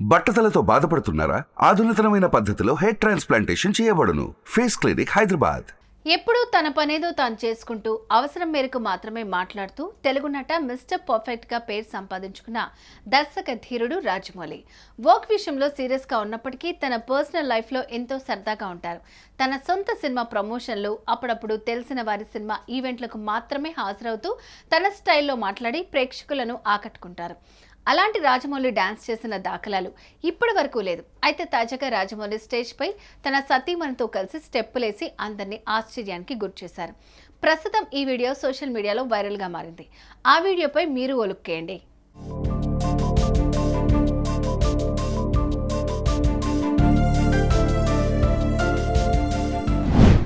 బట్టతలతో బాధపడుతున్నారా? ఆధునితనమైన పద్ధతిలో హెయిర్ ట్రాన్స్ప్లాంటేషన్ చేయబడును. Face clinic Hyderabad. ఎప్పుడూ తన పనేదో తాను చేసుకుంటూ అవసరం మేరకు మాత్రమే మాట్లాడుతూ తెలుగు నట మిస్టర్ పర్ఫెక్ట్గా పేరు సంపాదించుకున్న దర్శక ధీరుడు రాజమౌళి. వర్క్ విషయంలో సీరియస్గా ఉన్నప్పటికీ తన పర్సనల్ లైఫ్లో ఎంతో సరదాగా ఉంటారు. తన సొంత సినిమా ప్రమోషన్లు అప్పుడప్పుడు తెలిసిన వారి సినిమా ఈవెంట్లకు మాత్రమే హాజరవుతూ తన స్టైల్లో మాట్లాడి ప్రేక్షకులను ఆకట్టుకుంటారు. అలాంటి రాజమౌళి డాన్స్ చేసిన దాఖలాలు ఇప్పటి వరకు లేదు. అయితే తాజాగా రాజమౌళి స్టేజ్ పై తన సతీమణితో కలిసి స్టెప్పులేసి అందరినీ ఆశ్చర్యానికి గురిచేశారు ప్రస్తుతం ఈ వీడియో సోషల్ మీడియాలో వైరల్గా మారింది. ఆ వీడియోపై మీరు ఒలుక్కేయండి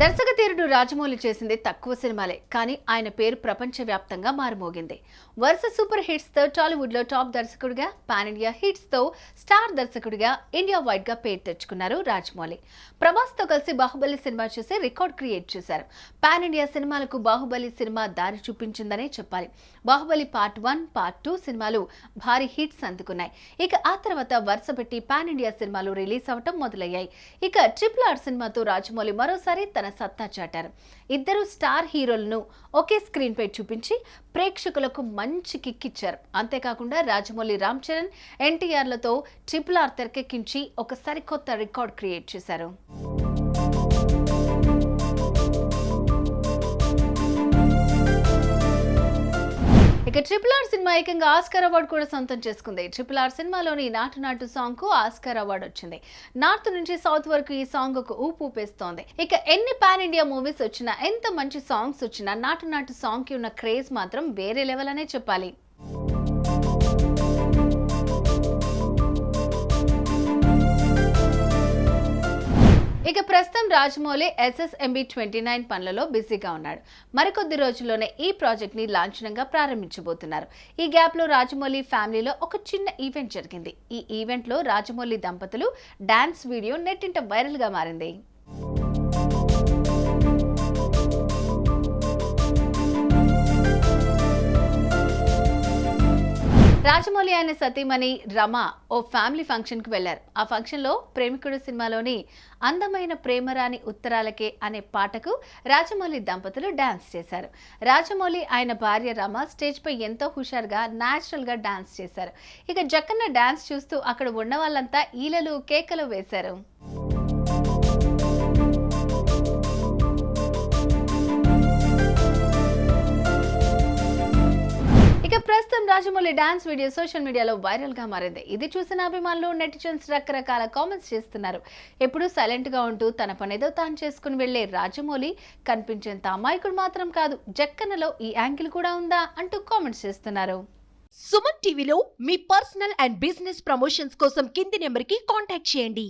దర్శక తీరుడు రాజమౌళి చేసింది తక్కువ సినిమాలే కానీ ఆయన పేరు ప్రపంచవ్యాప్తంగా మారుమోగింది. వరుస సూపర్ హిట్స్తో టాలీవుడ్లో టాలీవుడ్లో టాప్ దర్శకుడిగా పాన్ ఇండియా హిట్స్తో స్టార్ దర్శకుడిగా ఇండియా వైడ్గా పేరు తెచ్చుకున్నారు రాజమౌళి. ప్రభాస్తో కలిసి బాహుబలి సినిమా చేసి రికార్డ్ క్రియేట్ చేశారు. పాన్ ఇండియా సినిమాలకు బాహుబలి సినిమా దారి చూపించిందనే చెప్పాలి. Baahubali part one part two సినిమాలు భారీ హిట్స్ అందుకున్నాయి. ఇక ఆ తర్వాత వరుస పెట్టి పాన్ ఇండియా సినిమాలు రిలీజ్ అవటం మొదలయ్యాయి. ఇక ట్రిపుల్ ఆర్ సినిమాతో రాజమౌళి మరోసారి తన సత్తా చాటారు. ఇద్దరు స్టార్ హీరోలను ఒకే స్క్రీన్ పై చూపించి ప్రేక్షకులకు మంచి కిక్ ఇచ్చారు. అంతేకాకుండా రాజమౌళి రామ్ చరణ్ ఎన్టీఆర్లతో ట్రిపుల్ ఆర్ తెరకెక్కించి ఒక సరికొత్త రికార్డ్ క్రియేట్ చేశారు. ఇక ట్రిపుల్ ఆర్ సినిమా ఏకంగా ఆస్కార్ అవార్డు కూడా సొంతం చేసుకుంది. ట్రిపుల్ ఆర్ సినిమాలోని నాటు నాటు సాంగ్కు ఆస్కార్ అవార్డు వచ్చింది. నార్త్ నుంచి సౌత్ వరకు ఈ సాంగ్ ఒక ఊపు ఊపేస్తోంది. ఇక ఎన్ని పాన్ ఇండియా మూవీస్ వచ్చినా ఎంత మంచి సాంగ్స్ వచ్చినా నాటు నాటు సాంగ్కి ఉన్న క్రేజ్ మాత్రం వేరే లెవెల్ అనే చెప్పాలి. ఇక ప్రస్తుతం రాజమౌళి ఎస్ఎస్ఎంబి ట్వంటీ నైన్ పనులలో బిజీగా ఉన్నాడు. మరికొద్ది రోజుల్లోనే ఈ ప్రాజెక్ట్ని లాంఛనంగా ప్రారంభించబోతున్నారు. ఈ గ్యాప్లో రాజమౌళి ఫ్యామిలీలో ఒక చిన్న ఈవెంట్ జరిగింది. ఈ ఈవెంట్లో రాజమౌళి దంపతులు డాన్స్ వీడియో నెట్టింట వైరల్గా మారింది. రాజమౌళి ఆయన సతీమణి రమ ఓ ఫ్యామిలీ ఫంక్షన్కి వెళ్ళారు ఆ ఫంక్షన్లో ప్రేమికుడు సినిమాలోని అందమైన ప్రేమరాని ఉత్తరాలకే అనే పాటకు రాజమౌళి దంపతులు డాన్స్ చేశారు. రాజమౌళి ఆయన భార్య రమ స్టేజ్పై ఎంతో హుషారుగా న్యాచురల్గా డాన్స్ చేశారు. ఇక జక్కన్న డాన్స్ చూస్తూ అక్కడ ఉన్న వాళ్ళంతా ఈలలు కేకలు వేశారు. ప్రస్తుతం రాజమౌళి డాన్స్ వీడియో సోషల్ మీడియాలో వైరల్గా మారింది. ఇది చూసిన అభిమానులు నెటిజన్స్ రకరకాల కామెంట్స్ చేస్తున్నారు. ఎప్పుడూ సైలెంట్గా ఉంటూ తన పనేదో తాను చేసుకుని వెళ్ళే రాజమౌళి కనిపించేంత అమాయకుడు మాత్రం కాదు. జక్కనలో ఈ యాంగిల్ కూడా ఉందా అంటూ కామెంట్స్ చేస్తున్నారు. సుమన్ టీవీలో మీ పర్సనల్ అండ్ బిజినెస్ ప్రమోషన్స్ కోసం కింది నెంబర్కి కాంటాక్ట్ చేయండి.